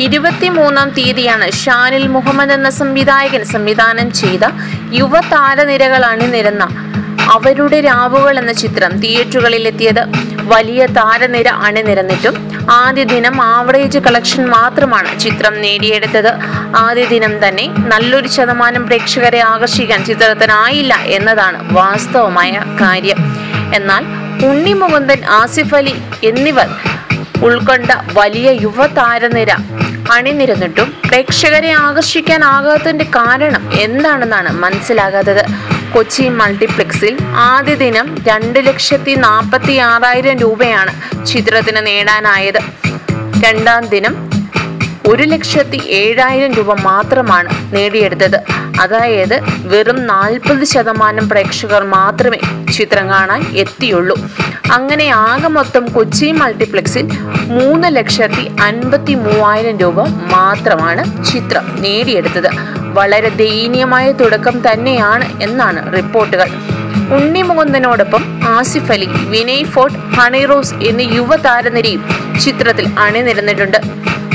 ഇരുപത്തിമൂന്നാം തീയതിയാണ് ഷാനിൽ മുഹമ്മദ് എന്ന സംവിധായകൻ സംവിധാനം ചെയ്ത യുവതാരനിരകൾ അണിനിരന്ന അവരുടെ രാവുകൾ എന്ന ചിത്രം തിയേറ്ററുകളിൽ എത്തിയത് വലിയ താരനിര അണിനിരന്നിട്ടും ആദ്യ ദിനം ആവറേജ് കളക്ഷൻ മാത്രമാണ് ചിത്രം നേടിയെടുത്തത്. ആദ്യ ദിനം തന്നെ നല്ലൊരു ശതമാനം പ്രേക്ഷകരെ ആകർഷിക്കാൻ ചിത്രത്തിനായില്ല എന്നതാണ് വാസ്തവമായ കാര്യം. എന്നാൽ ഉണ്ണി മുകുന്ദൻ ആസിഫ് അലി എന്നിവർ ഉൾക്കൊണ്ട വലിയ യുവതാരനിര അണിനിരന്നിട്ടും പ്രേക്ഷകരെ ആകർഷിക്കാനാകാത്തതിന്റെ കാരണം എന്താണെന്നാണ് മനസ്സിലാകാത്തത്. കൊച്ചി മൾട്ടിപ്ലക്സിൽ ആദ്യ ദിനം രണ്ട് ലക്ഷത്തി നാൽപ്പത്തി ആറായിരം രൂപയാണ് ചിത്രത്തിന് നേടാനായത്. രണ്ടാം ദിനം ഒരു ലക്ഷത്തി ഏഴായിരം രൂപ മാത്രമാണ് നേടിയെടുത്തത്. അതായത് വെറും നാൽപ്പത് ശതമാനം പ്രേക്ഷകർ മാത്രമേ ചിത്രം കാണാൻ എത്തിയുള്ളൂ. അങ്ങനെ ആകെ മൊത്തം കൊച്ചി മൾട്ടിപ്ലക്സിൽ മൂന്ന് ലക്ഷത്തി അൻപത്തി മൂവായിരം രൂപ മാത്രമാണ് ചിത്രം നേടിയെടുത്തത്. വളരെ ദയനീയമായ തുടക്കം തന്നെയാണ് എന്നാണ് റിപ്പോർട്ടുകൾ. ഉണ്ണി മുകുന്ദനോടൊപ്പം ആസിഫ് അലി വിനയ് ഫോർട്ട് ഹണി റോസ് എന്നീ യുവതാരനിരയും ചിത്രത്തിൽ അണിനിരന്നിട്ടുണ്ട്.